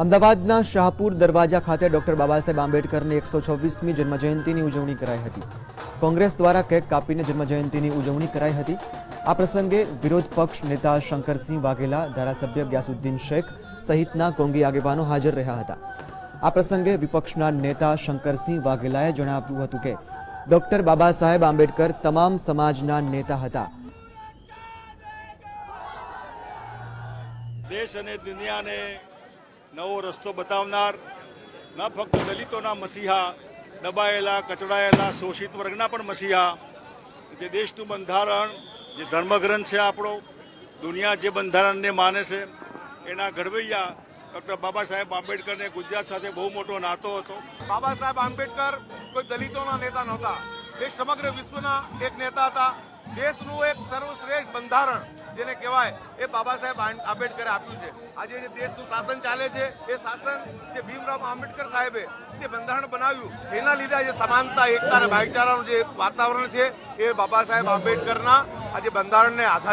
અમદાવાદના શાહપુર દરવાજા ખાતે ડોક્ટર બાબાસાહેબ આંબેડકરની એકસો છવ્વીસમી જન્મજયંતિની ઉજવણી કરાઈ હતી. કોંગ્રેસ દ્વારા કેક કાપીને જન્મજયંતિની ઉજવણી કરાઈ હતી. આ પ્રસંગે વિરોધ પક્ષ નેતા શંકરસિંહ વાઘેલા, ધારાસભ્ય ગ્યાસુદ્દીન શેખ સહિતના કોંગી આગેવાનો હાજર રહ્યા હતા. આ પ્રસંગે વિપક્ષના નેતા શંકરસિંહ વાઘેલાએ જણાવ્યું હતું કે, ડોક્ટર બાબા સાહેબ આંબેડકર તમામ સમાજના નેતા હતા. દેશ અને દુનિયાને નવો રસ્તો બતાવનાર, ન ફક્ત દલિતોના મસીહા, દબાયેલા, કચડાયેલા, શોષિત વર્ગના પણ મસીહા. જે દેશનું બંધારણ, જે ધર્મગ્રંથ છે આપણો, દુનિયા જે બંધારણને માને છે, એના ઘડવૈયા ડૉક્ટર બાબા સાહેબ આંબેડકરને ગુજરાત સાથે બહુ મોટો નાતો હતો. બાબા સાહેબ આંબેડકર કોઈ દલિતોના નેતા નહોતા. એ સમગ્ર વિશ્વના એક નેતા હતા. દેશનું એક સર્વશ્રેષ્ઠ બંધારણ. જેને કહેવાય એ બાબા સાહેબ આંબેડકરે આપ્યું છે. આજે જે દેશનું શાસન ચાલે છે, એ શાસન જે ભીમરાવ આંબેડકર સાહેબે જે બંધારણ બનાવ્યું, એના લીધે આજે સમાનતા, એકતા અને ભાઈચારાનું જે વાતાવરણ છે, એ બાબા સાહેબ આંબેડકરના આજે બંધારણને આધાર